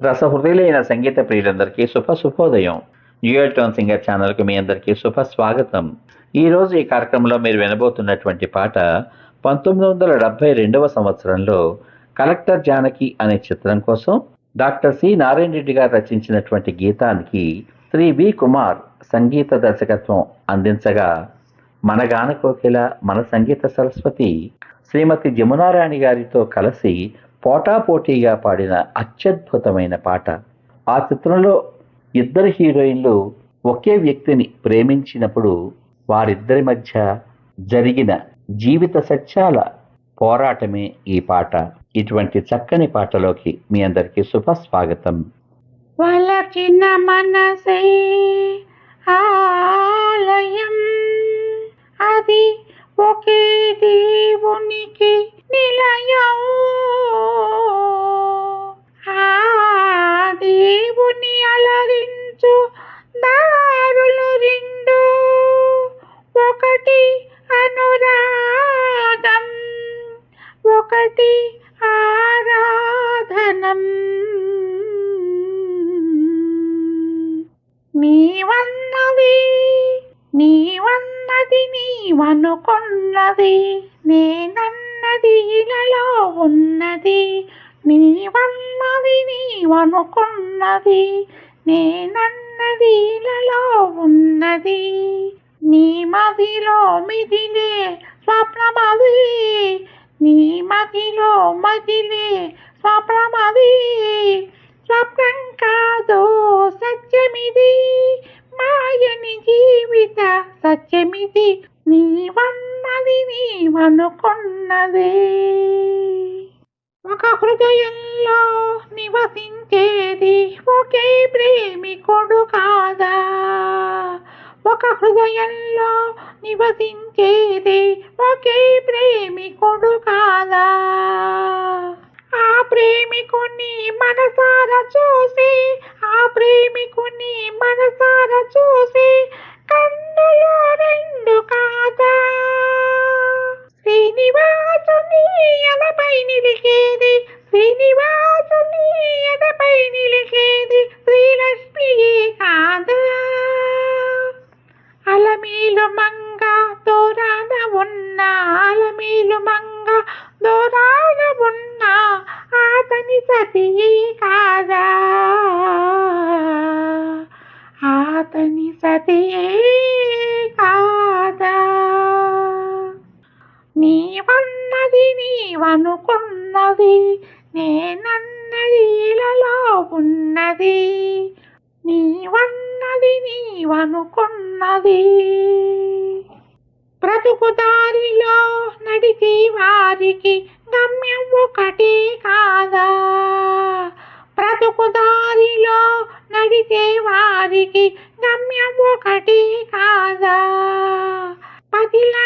రసహృదయులైన సంగీత ప్రియులందరికీ శుభ శుభోదయం. Dual tone singer ఛానల్కి మీ అందరికీ శుభ స్వాగతం. ఈరోజు ఈ కార్యక్రమంలో మీరు వినబోతున్నటువంటి పాట పంతొమ్మిది వందల డెబ్బై రెండవ సంవత్సరంలో కలెక్టర్ జానకి అనే చిత్రం కోసం డాక్టర్ సి నారాయణ రెడ్డి గారు రచించినటువంటి గీతానికి శ్రీ వి కుమార్ సంగీత దర్శకత్వం అందించగా మన గాన కోకిల మన సంగీత సరస్వతి శ్రీమతి జమునారాణి గారితో కలిసి పోటాపోటీగా పాడిన అత్యద్భుతమైన పాట. ఆ చిత్రంలో ఇద్దరు హీరోయిన్లు ఒకే వ్యక్తిని ప్రేమించినప్పుడు వారిద్దరి మధ్య జరిగిన జీవిత సత్యాల పోరాటమే ఈ పాట. ఇటువంటి చక్కని పాటలోకి మీ అందరికీ శుభస్వాగతం. వలకిన మనసే ఆలయం. అది ఒకే నీవనుకున్నది నేనన్నది ఇలలో ఉన్నది. నీవన్నది నీవనుకున్నది నేనన్నది ఇలలో ఉన్నది. నీ మదిలో మిదిలే స్వప్నమది నీ మదిలో మదిలే స్వప్నమది. స్వప్నం కాదు సత్యమిది మాయని జీవిత సత్యమిది. నీవన్నది నీవనుకున్నది. ఒక హృదయంలో నివసించేది ఒకే ప్రేమికుడు కాదా? ఒక హృదయంలో నివసించేది ఒకే ప్రేమికుడు కాదా? ఆ ప్రేమికుని మనసారా చూసి ఆ ప్రేమి అలమీలు మంగ దూరాన ఉన్న అలమీలు మంగ దూరాన ఉన్న అతని సతీ కాదా? అతని సతీ కాదా? నీవన్నది నీవనుకున్నది నేనన్నది ఇలలో ఉన్నది. నీవన్నది నీవనుకున్నది బ్రతుకు దారిలో నడిచే వారికి గమ్యం ఒకటే కాదా? బ్రతుకు దారిలో నడిచే వారికి గమ్యం ఒకటే కాదా? పదిల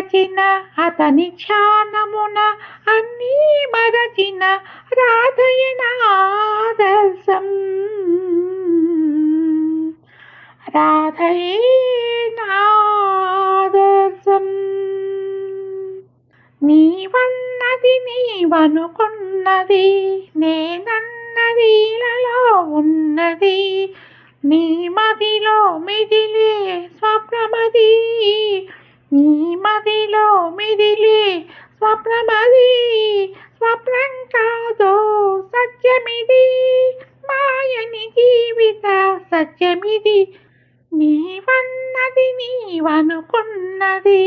మరచిన అతని ధ్యానమున అన్నీ మరచిన రాధయన ఆదర్శం రాధయేనాదర్శం నీవన్నది నీవనుకున్నది నేనన్నది ఇలలో ఉన్నది నీ మదిలో మిదిలే స్వప్నమది నీ మదిలో మిదిలి స్వప్నమది. స్వప్నం కాదో సత్యమిది. మాయని జీవిత సత్యమిది. నీవన్నది నీవనుకున్నది.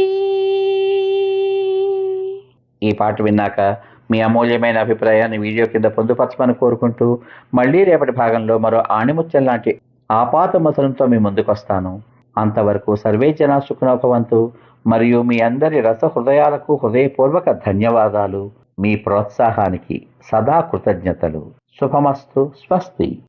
ఈ పాట విన్నాక మీ అమూల్యమైన అభిప్రాయాన్ని వీడియో కింద పొందుపరచమని కోరుకుంటూ మళ్ళీ రేపటి భాగంలో మరో ఆణిముత్యం లాంటి ఆపాత మసలంతో మీ ముందుకొస్తాను. అంతవరకు సర్వే జనా సుఖనోభవంతు మరియు మీ అందరి రస హృదయాలకు హృదయపూర్వక ధన్యవాదాలు. మీ ప్రోత్సాహానికి సదా కృతజ్ఞతలు. శుభమస్తు. స్వస్తి.